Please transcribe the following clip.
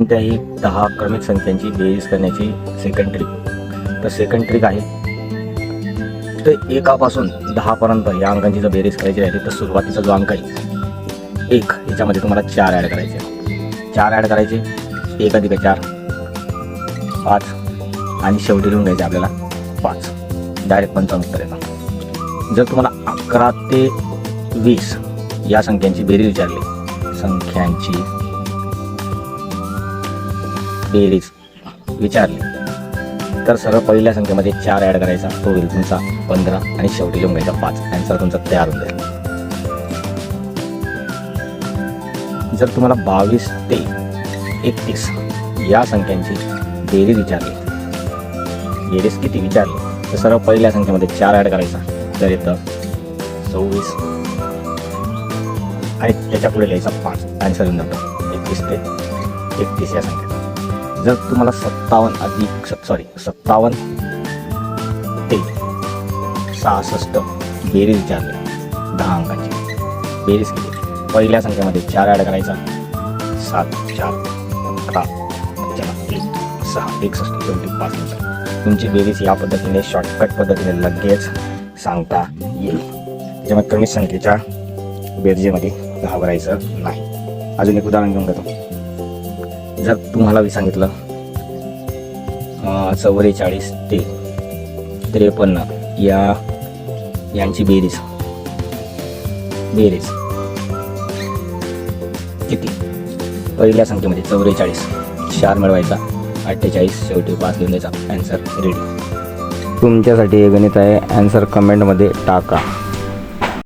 कोणत्याही दहा क्रमिक संख्यांची बेरीज करण्याची सेकंड ट्रिक तर सेकंड ट्रिक आहे. तर एकापासून दहापर्यंत या अंकांची जर बेरीज करायची राहिली तर सुरुवातीचा जो अंक आहे एक याच्यामध्ये तुम्हाला चार ॲड करायचे चार ॲड करायचे एक अधिक चार पाच आणि शेवटी लिहून घ्यायचे आपल्याला पाच. डायरेक्ट पंचावन्न उत्तर येतं जर तुम्हाला अकरा ते वीस या संख्यांची बेरीज विचारली संख्यांची बेरीज विचारली. तर सर्व पहिल्या संख्येमध्ये चार ॲड करायचा. तो होईल तुमचा पंधरा आणि शेवटी लिहून घ्यायचा पाच. आन्सर तुमचा तयार होऊन जाईल. जर तुम्हाला बावीस ते एकतीस या संख्यांची बेरीज विचारली. बेरीज किती विचारली? तर सर्व पहिल्या संख्येमध्ये चार ॲड करायचा. तर येतं सव्वीस आणि त्याच्या पुढे लिहायचा पाच. आन्सर येऊन जातो एकतीस ते एकतीस या संख्या जर तुम्हाला सत्तावन्न अधिक सॉरी सत्तावन्न ते सहासष्ट बेरीज विचारली दहा अंकाची. बेरीज केली. पहिल्या संख्येमध्ये चार ॲड करायचा. सात चार अकरा चार एक सहा एकसष्ट शेवटी पाच नंतर तुमची बेरीज या पद्धतीने शॉर्टकट पद्धतीने लगेच सांगता येईल. त्याच्यामुळे कमी संख्येच्या बेरजेमध्ये घाबरायचं नाही. अजून एक उदाहरण घेऊन घेतो. जर तुम्हाला मी सांगितलं चौवेचाळीस चव्वेचाळीस ते त्रेपन्न या यांची बेरीज. बेरीज. किती? पहिल्या संख्येमध्ये चौवेचाळीस चार मिळवायचा. अठ्ठेचाळीस शेवटी पाच घेऊन द्यायचा. ॲन्सर रेडी तुमच्यासाठी हे गणित आहे. ॲन्सर कमेंटमध्ये टाका.